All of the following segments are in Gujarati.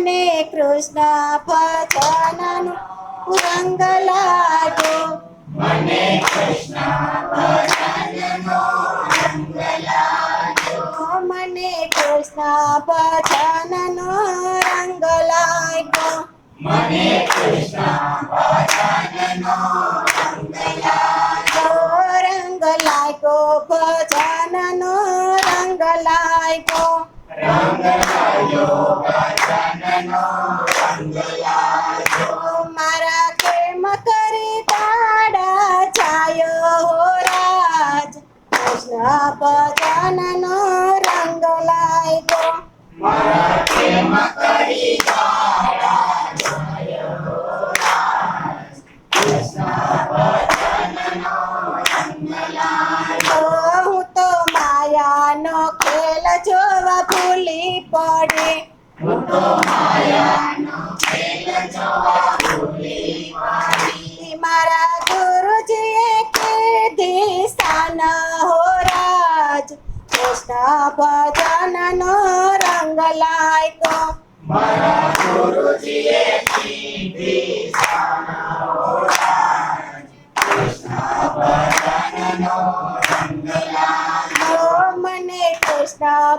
મને કૃષ્ણ ભજનનું રંગ લાગ્યો મને કૃષ્ણ ભજનનો રંગ લાગ્યો મને કૃષ્ણ ભજનનો રંગ લાગ્યો મને કૃષ્ણ મારા કેમ કરી દાડા છાયો હો રાજ? કૃષ્ણ રંગ લાગ્યો મારા કેમ કરી લાગ્યો. હું તો માયાનો ખેલ જોવા ભૂલી પડી. માયાનો ખેલ જોવા ભૂલી પડી મારા ગુરુજીએ કીધી સ્થાન હો રાજ કૃષ્ણ ભજનનો રંગ લાગ્યો મારા ગુરુજીએ કીધી સાનો રાજ કૃષ્ણ ભજનનો રંગ લાગ્યો ઓ મને કૃષ્ણ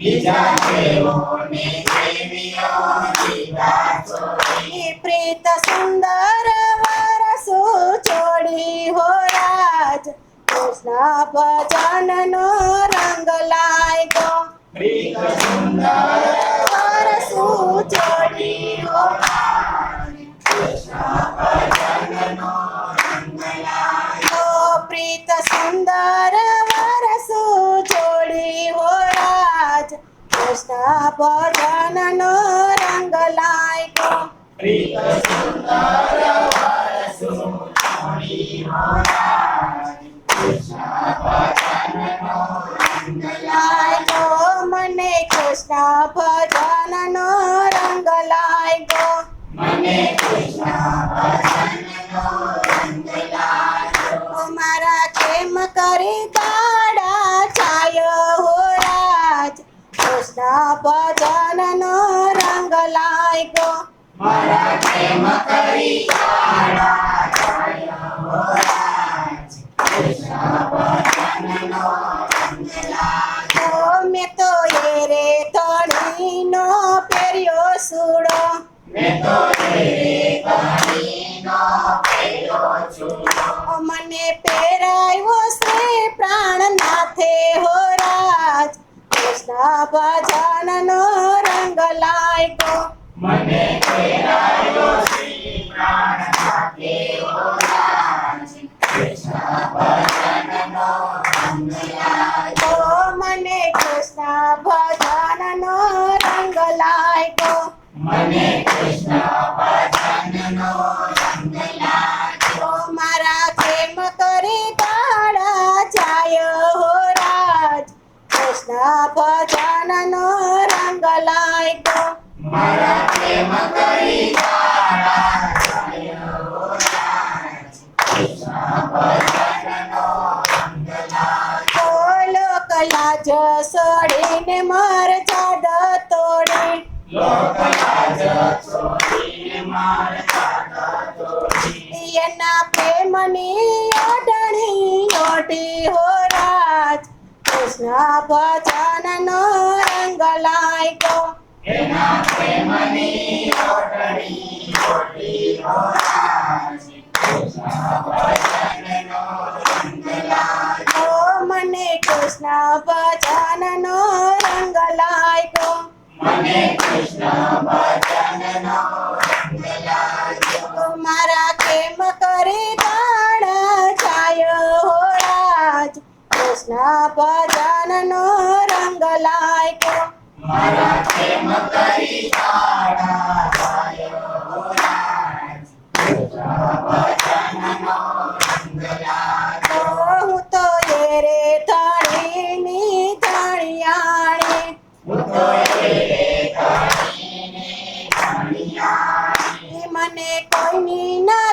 બીજા પ્રીત સુંદર વરસુ છોડી હો રાજ કૃષ્ણ ભજનનો રંગ લાગ્યો ભજનનો રંગ લાગ્યો પ્રીત સુંદર વરસુ છોડી મોરાજ કૃષ્ણ ભજનનો રંગ લાગ્યો મને કૃષ્ણ ભજનનો રંગ લાગ્યો મને કૃષ્ણ ભજનનો કૃષ્ણ ભજનનો રંગ લાગ્યો. મારા પ્રેમ કરી મેં તો એ રે તણીનો પહેર્યો સૂડો. મેં તો રે કણીનો પહેર્યો છું ઓ મને પહેરાયો શ્રી પ્રાણનાથે હો રાજ કૃષ્ણ ભજનનો રંગ લાગ્યો મને બોલો કલા જસડીને મર જાદ તોડી લોકલાજ છોડીને મારતા તોડી એના પ્રેમની ઓઢણી ઓઢી હો રાજ કૃષ્ણ ભજનનો રંગ લાગ્યો એના પ્રેમની ઓઢણી ઓઢી ઓરાજ કૃષ્ણ ભજનનો રંગ લાગ્યો ઓ મને કૃષ્ણ ભજનનો રંગ લાગ્યો મને મને કોઈની ના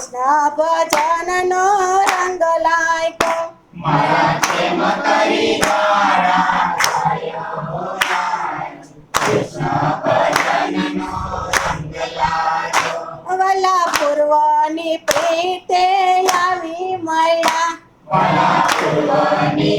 કૃષ્ણ ભજન નો રંગ લાયકો વલા પૂર્વની પ્રીતે આવી મળ્યા વલા પૂર્વની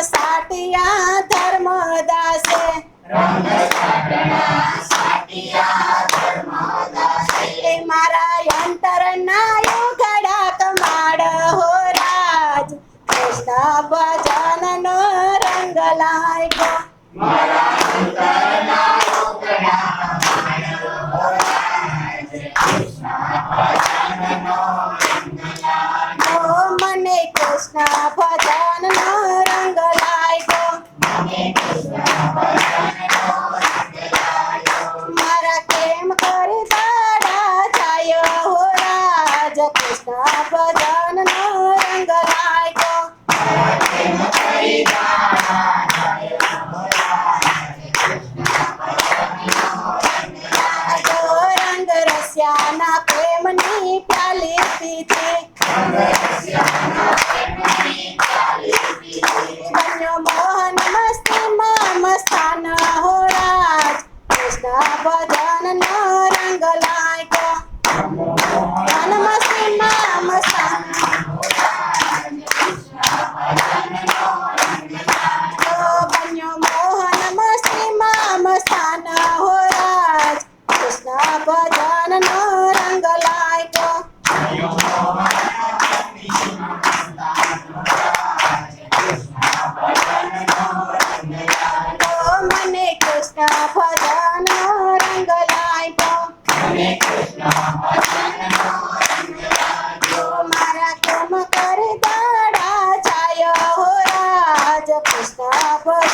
eu